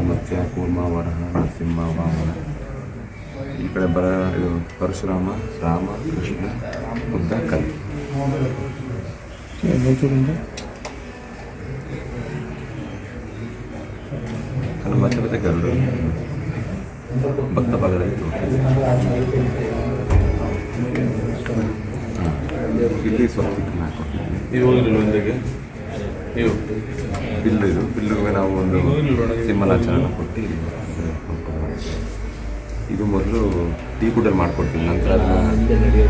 ಮತ್ಸ್ಯ ಕೂರ್ಮ ವರಹ ನರಸಿಂಹ ವಾಮನ ಈ ಕಡೆ ಬರ ಇದು ಪರಶುರಾಮ ರಾಮ ಕೃಷ್ಣ ಬುದ್ಧ ಕಲಿ ಮತ್ತೆ ಮತ್ತೆ ಗರುಡು ಭಕ್ತ ಭಾಗದಲ್ಲಿ. ಇಲ್ಲಿ ಸ್ವಲ್ಪ ಹಾಕೊಟ್ಟಿದ್ವಿ ನೀವು? ಬಿಲ್ಲು ಇದು. ಬಿಲ್ಲುಗೆ ನಾವು ಒಂದು ಸಿಂಹನಾಚರಣೆ ಕೊಟ್ಟು ಇದು ಮೊದಲು ಟೀ ಕುಡಲ್ ಮಾಡ್ಕೊಡ್ತೀನಿ ನಂತರ ಅದನ್ನ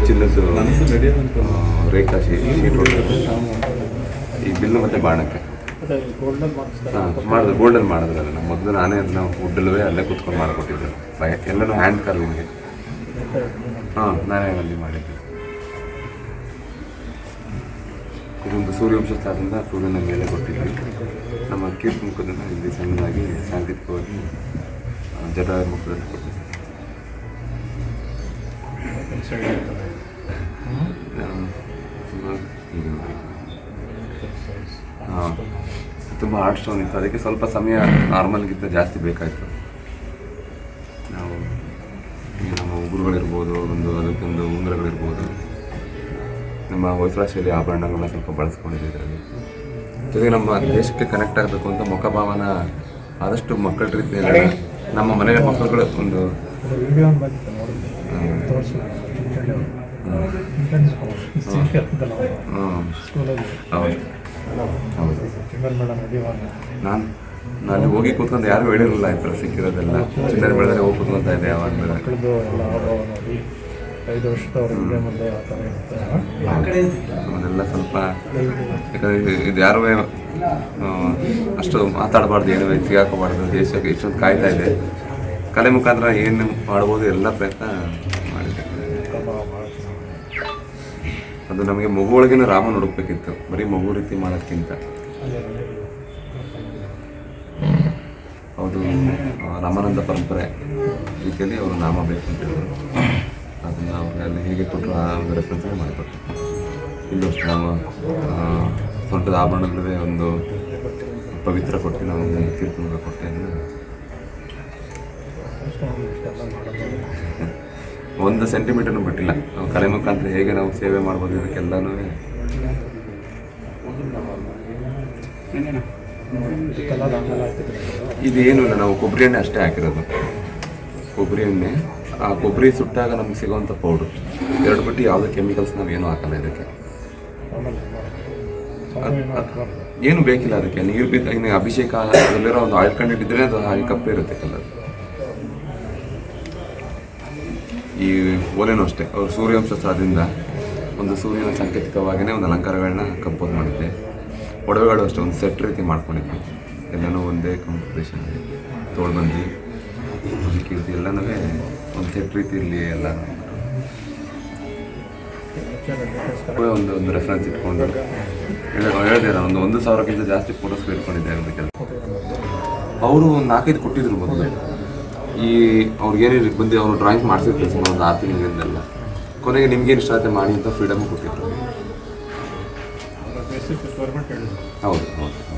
ಚಿನ್ನದ್ದು ರೇಖಾ ಶೀಟ್ ಈ ಬಿಲ್ಲು ಮತ್ತು ಬಾಣಕ್ಕೆ. ಹಾಂ ಮಾಡಿದ್ರು ಗೋಲ್ಡನ್ ಮಾಡಿದ್ರೆ ಅದನ್ನು ಮೊದಲು ನಾನೇ ಅದನ್ನ ವುಡ್ಡಲ್ವೇ ಅಲ್ಲೇ ಕೂತ್ಕೊಂಡು ಮಾಡಿಕೊಟ್ಟಿದ್ದೆ. ಎಲ್ಲನೂ ಹ್ಯಾಂಡ್ ಕಾರ್ವಿಂಗ್ಗೆ ಹಾಂ ನಾನೇ ಅಲ್ಲಿ ಮಾಡಿದ್ದೆ. ಇದೊಂದು ಸೂರ್ಯವಂಶ ಸ್ಥಾನದಿಂದ ಸೂರ್ಯನ ಮೇಲೆ ಕೊಟ್ಟಿದ್ವಿ. ನಮ್ಮ ಕೀರ್ತಿ ಮುಖದಿಂದ ಇಲ್ಲಿ ಸಣ್ಣದಾಗಿ ಸಾಂಕೇತಿಕವಾಗಿ ಜಡ ಮುಖದಲ್ಲಿ ಕೊಟ್ಟಿದ್ದೆ ಹಾಂ ತುಂಬ ಹಾರ್ಡ್ ಸ್ಟೋನ್ ಇತ್ತು. ಅದಕ್ಕೆ ಸ್ವಲ್ಪ ಸಮಯ ನಾರ್ಮಲ್ಗಿಂತ ಜಾಸ್ತಿ ಬೇಕಾಯಿತು. ನಾವು ನಮ್ಮ ಉಗುರುಗಳಿರ್ಬೋದು ಒಂದು ಅದಕ್ಕೊಂದು ಉಂಗುರಗಳಿರ್ಬೋದು. ನಮ್ಮ ಹೊಯ್ಸಳ ಶೈಲಿ ಆಭರಣಗಳನ್ನ ಸ್ವಲ್ಪ ಬಳಸ್ಕೊಂಡಿದ್ದೀವಿ. ಜೊತೆಗೆ ನಮ್ಮ ದೇಶಕ್ಕೆ ಕನೆಕ್ಟ್ ಆಗಬೇಕು ಅಂತ ಮುಖಭಾವನ ಆದಷ್ಟು ಮಕ್ಕಳ ರೀತಿಯಲ್ಲಿ ನಮ್ಮ ಮನೆಯ ಮಕ್ಕಳುಗಳು ಒಂದು ಹೌದು ನಾನು ನಾನು ಹೋಗಿ ಕೂತ್ಕೊಂಡು ಯಾರು ಹೇಳಿರಲಿಲ್ಲ ಈ ಥರ ಸಿಕ್ಕಿರೋದೆಲ್ಲ. ಚಿಲ್ಲರೆ ಬೆಳೆದ್ರೆ ಹೋಗಿ ಕೂತ್ಕೊಂತ ಇದೆ ಯಾವಾಗ ಐದು ವರ್ಷದವ್ರಿಗೆ ಮುಂದೆ ಆ ಥರ ಇರುತ್ತೆ. ಅದೆಲ್ಲ ಸ್ವಲ್ಪ, ಯಾಕಂದರೆ ಇದು- ಯಾರೂ ಅಷ್ಟು ಮಾತಾಡಬಾರ್ದು, ಏನು ಸಿಗಾಕೋಬಾರ್ದು ದೇಶಕ್ಕೆ ಇಷ್ಟೊಂದು ಕಾಯ್ತಾ ಇದೆ. ಕಲೆ ಮುಖಾಂತರ ಏನು ಮಾಡ್ಬೋದು ಎಲ್ಲ ಪ್ರಯತ್ನ ಮಾಡಿದೆ. ಅದು ನಮಗೆ ಮಗು ಒಳಗಿನ ರಾಮನ ಹುಡುಕ್ಬೇಕಿತ್ತು. ಬರೀ ಮಗು ರೀತಿ ಮಾಡೋದಕ್ಕಿಂತ ಹೌದು ರಾಮಾನಂದ ಪರಂಪರೆ ರೀತಿಯಲ್ಲಿ ಅವರು ನಾಮ ಬೇಕು ಅಂತ ಅದನ್ನು ಅವ್ರಿಗೆ ಅಲ್ಲಿ ಹೇಗೆ ಕೊಟ್ಟರು ಆ ಒಂದು ರೆಫರೆನ್ಸ್ ಮಾಡಿಕೊಟ್ಟು ಇಲ್ಲಿ ಅಷ್ಟೇ ಆ, ಸೊಂಟದ ಆಭರಣಗಳೇ ಒಂದು ಪವಿತ್ರ ಕೊಟ್ಟು ನಾವು ಒಂದು ಕೊಟ್ಟೆ ಒಂದು ಸೆಂಟಿಮೀಟರ್ನು ಬಿಟ್ಟಿಲ್ಲ. ನಾವು ಕಲೆ ಮುಖಾಂತರ ಹೇಗೆ ನಾವು ಸೇವೆ ಮಾಡ್ಬೋದು ಇದಕ್ಕೆಲ್ಲನೂ. ಇದೇನು ಇಲ್ಲ ನಾವು ಕೊಬ್ಬರಿ ಎಣ್ಣೆ ಅಷ್ಟೇ ಹಾಕಿರೋದು. ಕೊಬ್ಬರಿ ಎಣ್ಣೆ ಆ ಕೊಬ್ಬರಿ ಸುಟ್ಟಾಗ ನಮ್ಗೆ ಸಿಗುವಂಥ ಪೌಡರ್ ಎರಡು ಬಿಟ್ಟು ಯಾವುದೇ ಕೆಮಿಕಲ್ಸ್ ನಾವು ಏನು ಹಾಕಲ್ಲ ಇದಕ್ಕೆ. ಏನು ಬೇಕಿಲ್ಲ ಅದಕ್ಕೆ. ನೀರು ಇನ್ನು ಅಭಿಷೇಕ ಅದರಲ್ಲಿರೋ ಒಂದು ಆಯಿಲ್ ಕಂಟೆಂಟ್ ಇದ್ದರೆ ಅದು ಹಾಗೆ ಕಪ್ಪೇ ಇರುತ್ತೆ ಕಲರ್ ಈ ಓಲೆನೂ ಅಷ್ಟೇ. ಅವರು ಸೂರ್ಯವಂಶದಿಂದ ಒಂದು ಸೂರ್ಯನ ಸಾಂಕೇತಿಕವಾಗಿಯೇ ಒಂದು ಅಲಂಕಾರಗಳನ್ನ ಕಂಪೋಸ್ ಮಾಡಿದ್ದೆ. ಒಡವೆಗಳು ಅಷ್ಟೇ, ಒಂದು ಸೆಟ್ ರೀತಿ ಮಾಡ್ಕೊಂಡಿದ್ವಿ ಎಲ್ಲನೂ ಒಂದೇ ಕಾಂಪಿಟೇಷನ್ ತೋಳ್ಬಂದಿ ಕೀರ್ತಿ ಎಲ್ಲನೂ ಒಂದು ಸೆಟ್ ರೀತಿಯಲ್ಲಿ ಎಲ್ಲ ಒಂದು ಒಂದು ರೆಫರೆನ್ಸ್ ಇಟ್ಕೊಂಡು. ಹೇಳ- ಹೇಳಿದೆ ನಾನು ಒಂದು ಒಂದು ಸಾವಿರಕ್ಕಿಂತ ಜಾಸ್ತಿ ಫೋಟೋಸ್ ಇಟ್ಕೊಂಡಿದ್ದೆ ಒಂದು ಕೆಲಸ. ಅವರು ಒಂದು ನಾಲ್ಕೈದು ಕೊಟ್ಟಿದ್ರು ಮೊದಲು. ಈ ಅವ್ರಿಗೆ ಏನೇನು ಬಂದು ಅವರು ಡ್ರಾಯಿಂಗ್ ಮಾಡಿಸಿರ್ತಾರೆ ಸುಮಾರು ಒಂದು ಆರು ತಿಂಗಳಿಂದೆಲ್ಲ. ಕೊನೆಗೆ ನಿಮ್ಗೇನು ಇಷ್ಟ ಮಾಡಿ ಅಂತ ಫ್ರೀಡಮ್ ಕೊಟ್ಟಿದ್ರು. ಹೌದು ಹೌದು ಹೌದು.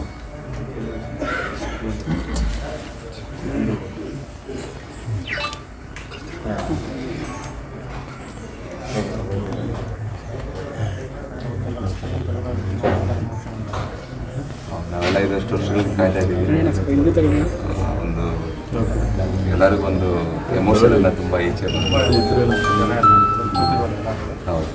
ಇದಷ್ಟು ವರ್ಷಗಳಿಂದ ಕಾಯ್ತಾ ಇದ್ದೀವಿ. ಒಂದು ಎಲ್ಲರಿಗೂ ಒಂದು ಎಮೋಷನ್ ಎಲ್ಲ ತುಂಬ ಈಚೆ. ಹೌದು.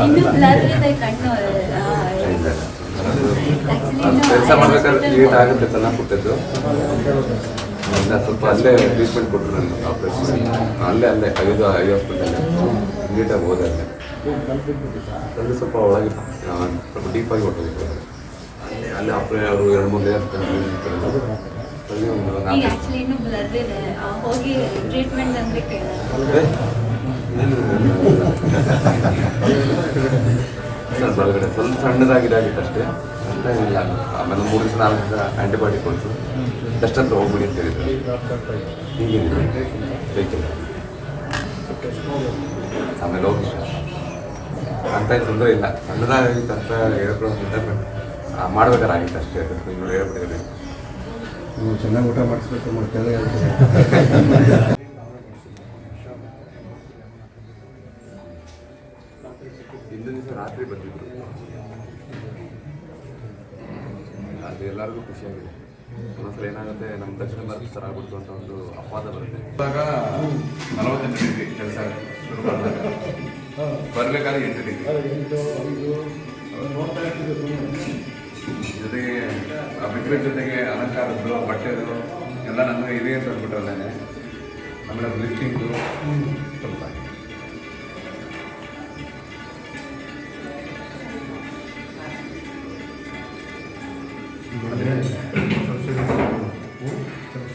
ಇನ್ನು ಬ್ಲರ್ ಇದೆ ಕಣ್ಣು ಕೆಲಸ ಮಾಡ್ಬೇಕಾದ್ರೆ ಲೇಟ್ ಆಗುತ್ತೆ ಚೆನ್ನಾಗಿ ಕೊಟ್ಟಿದ್ದು ಇಲ್ಲ ಸ್ವಲ್ಪ ಅಲ್ಲೇ ಟ್ರೀಟ್ಮೆಂಟ್ ಕೊಟ್ಟರು ನನ್ನ ಆಪ್ರೇಷನ್ ಅಲ್ಲೇ. ಅಲ್ಲೇ ಐದು ಐದು ಹಾಸ್ಪಿಟಲ್ ನೀಟಾಗಿ ಹೋದೆ ಅಲ್ಲೇ. ಅಲ್ಲಿ ಸ್ವಲ್ಪ ಒಳಗೆ ಸ್ವಲ್ಪ ಡೀಪಾಗಿ ಹೊಟ್ಟೋಗಿತ್ತು ಅಲ್ಲೇ ಅಲ್ಲೇ ಆಪ್ರೇ ಅವರು ಎರಡು ಮೂರು ಲೇಯರ್ ಅಲ್ಲಿ ಒಂದು ನಾಲ್ಕು ಸರ್ ಒಳಗಡೆ ಸ್ವಲ್ಪ ಸಣ್ಣದಾಗಿದ್ದಾಗಿತ್ತು ಅಷ್ಟೇ ಅಂತ ಇಲ್ಲ. ಆಮೇಲೆ ಮೂರು ದಿವಸ ನಾಲ್ಕು ದಿವಸ ಆ್ಯಂಟಿಬಯೋಟಿಕ್ ಕೊಡಿಸು. ಡಸ್ಟ್ ಅಂತ ಹೋಗ್ಬಿಡಿ ಅಂತ ಹೇಳಿದ್ರು. ಹೀಗೇನಿಲ್ಲ. ಬೇಕಿಲ್ಲ. ಆಮೇಲೆ ಹೋಗಿ. ಅಂತ ತೊಂದರೆ ಇಲ್ಲ. ಸಣ್ಣದಾಗಿತ್ತು ಅಂತ ಹೇಳ್ಕೊಳ್ಳೋದ್ರಿಂದ ಬಟ್ ಮಾಡ್ಬೇಕಾರೆ ಆಗಿತ್ತು ಅಷ್ಟೇ. ಅದು ಇನ್ನು ಹೇಳ್ಬಿಟ್ಟಿದ್ದೀನಿ. ನೀವು ಚೆನ್ನಾಗಿ ಊಟ ಮಾಡಿಸ್ಬೇಕು ಮಾಡ್ತಾರೆ ಅದು ಎಲ್ಲರಿಗೂ ಖುಷಿಯಾಗಿದೆ. ಒಂದೊಂದ್ಸಲ ಏನಾಗುತ್ತೆ ನಮ್ಮ ದಕ್ಷಿಣ ಭಾರತ ಸರ್ ಆಗ್ಬಿಡ್ತು ಅಂತ ಒಂದು ಅಪವಾದ ಬರುತ್ತೆ. ಇವಾಗ ನಲವತ್ತೆಂಟು ಡಿಗ್ರಿ ಕೆಲಸ ಶುರು ಮಾಡಿದಾಗ ಬರಬೇಕಾದ್ರೆ ಎಂಟು ಡಿಗ್ರಿ. ಜೊತೆಗೆ ಆ ಜೊತೆಗೆ ಅಲಂಕಾರದ್ದು ಬಟ್ಟೆದು ಎಲ್ಲ ನನ್ನ ಇದೆ ಅಂತ ಅಂದ್ಬಿಟ್ರಲ್ಲೇ ಆಮೇಲೆ ಲಿಫ್ಟಿಂಗು